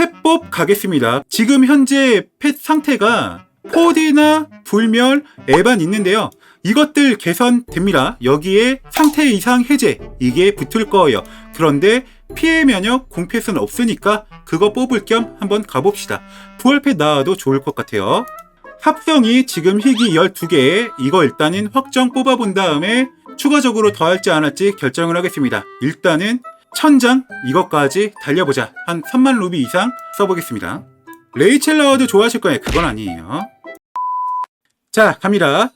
펫법 가겠습니다. 지금 현재 펫 상태가 포디나 불멸, 에반 있는데요. 이것들 개선됩니다. 여기에 상태 이상 해제 이게 붙을 거예요. 그런데 피해 면역 공패수는 없으니까 그거 뽑을 겸 한번 가봅시다. 부활펫 나와도 좋을 것 같아요. 합성이 지금 희귀 12개 이거 일단은 확정 뽑아본 다음에 추가적으로 더 할지 안 할지 결정을 하겠습니다. 일단은 천장 이것까지 달려보자. 한 3만 루비 이상 써보겠습니다. 레이첼 라워드 좋아하실 거예요. 그건 아니에요. 자, 갑니다.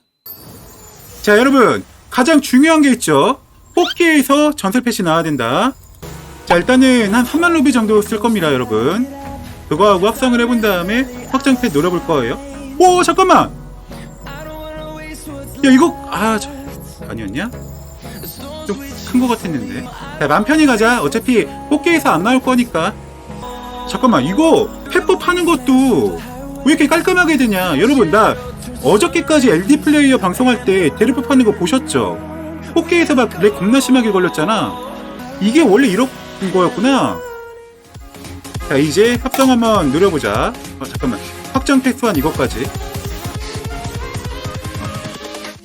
자, 여러분. 가장 중요한 게 있죠. 뽑기에서 전설 펫이 나와야 된다. 자, 일단은 한 3만 루비 정도 쓸 겁니다, 여러분. 그거하고 합성을 해본 다음에 확장 펫 노려볼 거예요. 오, 잠깐만! 야, 이거, 아, 저, 아니었냐? 좀큰거 같았는데. 자, 맘 편히 가자. 어차피 뽑기에서 안 나올 거니까. 잠깐만, 이거 펫법 하는 것도 왜 이렇게 깔끔하게 되냐? 여러분, 나 어저께까지 LD 플레이어 방송할 때 데리법 하는 거 보셨죠? 뽑기에서 막렉 겁나 심하게 걸렸잖아. 이게 원래 이런 거였구나. 자, 이제 합성 한번 누려보자. 어, 잠깐만. 확정 패스한 이것까지.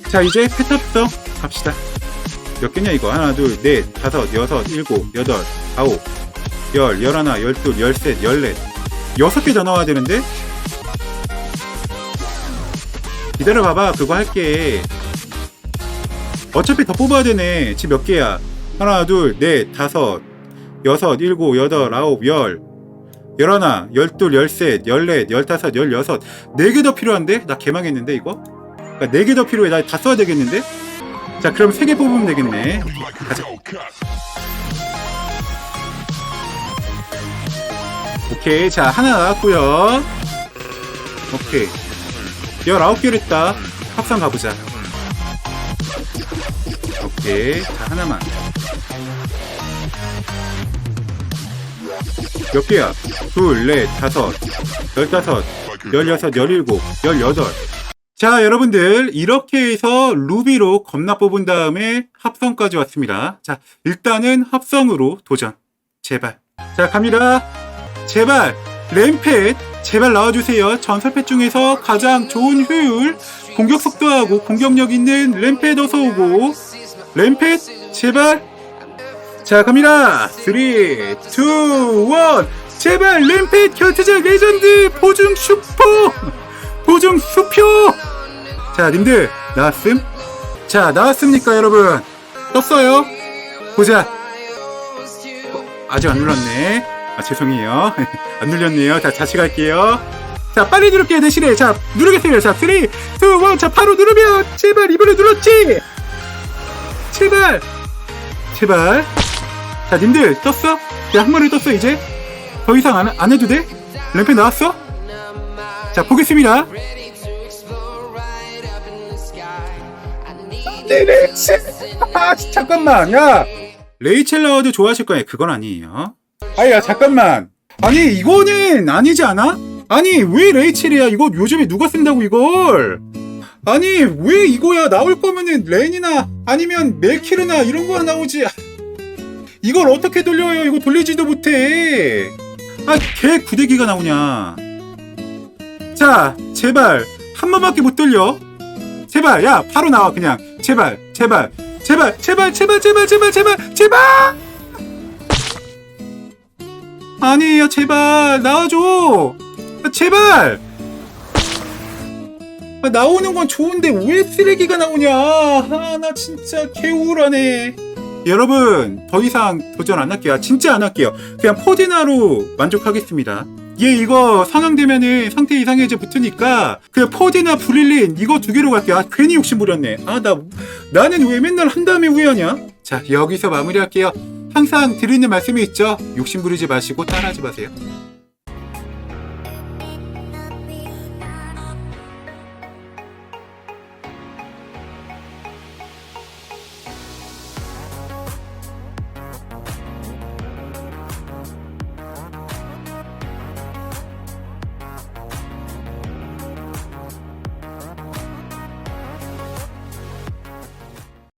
자, 이제 펫 합성 갑시다. 몇 개냐, 이거? 하나, 둘, 넷, 다섯, 여섯, 일곱, 여덟, 아홉, 열, 열하나, 열둘, 열셋, 열넷. 여섯 개 더 나와야 되는데? 기다려 봐봐. 그거 할게. 어차피 더 뽑아야 되네. 지금 몇 개야? 하나, 둘, 넷, 다섯, 여섯, 일곱, 여덟, 아홉, 열, 열하나, 열둘, 열셋, 열넷, 열다섯, 열여섯. 네 개 더 필요한데? 나 개망했는데, 이거? 그러니까 네 개 더 필요해. 나 다 써야 되겠는데? 자, 그럼 세개 뽑으면 되겠네. 가자. 오케이. 자, 하나 나왔고요 오케이. 19개를 했다. 합성 가보자. 오케이. 자, 하나만. 몇 개야? 둘, 넷, 다섯, 열다섯, 열여섯, 열일곱, 열여덟. 자, 여러분들, 이렇게 해서 루비로 겁나 뽑은 다음에 합성까지 왔습니다. 자, 일단은 합성으로 도전. 제발. 자, 갑니다. 제발, 램펫, 제발 나와주세요. 전설펫 중에서 가장 좋은 효율, 공격 속도하고 공격력 있는 램펫 어서 오고. 램펫, 제발. 자, 갑니다. 3, 2, 1. 제발, 램펫 결투자 레전드 보증 슈퍼! 보증 수표! 자, 님들, 나왔음? 자, 나왔습니까, 여러분? 떴어요? 보자. 어, 아직 안 눌렀네. 아, 죄송해요. 안 눌렸네요. 자, 다시 갈게요. 자, 빨리 누를게요, 대신에. 자, 누르겠어요. 자, 3, 2, 1. 자, 바로 누르면! 제발, 이번에 눌렀지! 제발! 제발. 자, 님들, 떴어? 야, 한 번에 떴어, 이제? 더 이상 안, 안 해도 돼? 램페 나왔어? 자, 보겠습니다. 네, 레이첼. 아, 잠깐만, 야. 레이첼 라워드 좋아하실 거예요. 그건 아니에요. 아야, 잠깐만. 아니, 이거는 아니지 않아? 아니, 왜 레이첼이야? 이거 요즘에 누가 쓴다고, 이걸? 아니, 왜 이거야? 나올 거면은 렌이나 아니면 멜키르나 이런 거 나오지. 이걸 어떻게 돌려요? 이거 돌리지도 못해. 아, 걔 구데기가 나오냐. 자, 제발. 한 번밖에 못 돌려. 제발, 야, 바로 나와, 그냥. 제발, 제발, 제발, 제발, 제발, 제발, 제발, 제발, 제발! 아니에요, 제발, 나와줘! 아, 제발! 아, 나오는 건 좋은데 왜 쓰레기가 나오냐? 아, 나 진짜 개우울하네. 여러분, 더 이상 도전 안 할게요. 진짜 안 할게요. 그냥 포디나로 만족하겠습니다. 얘 이거 상향되면은 상태 이상 해제 붙으니까 그냥 포디나 브릴린 이거 두 개로 갈게요. 아, 괜히 욕심 부렸네. 아, 나 나는 왜 맨날 한 다음에 후회하냐? 자, 여기서 마무리할게요. 항상 드리는 말씀이 있죠. 욕심 부리지 마시고 따라하지 마세요.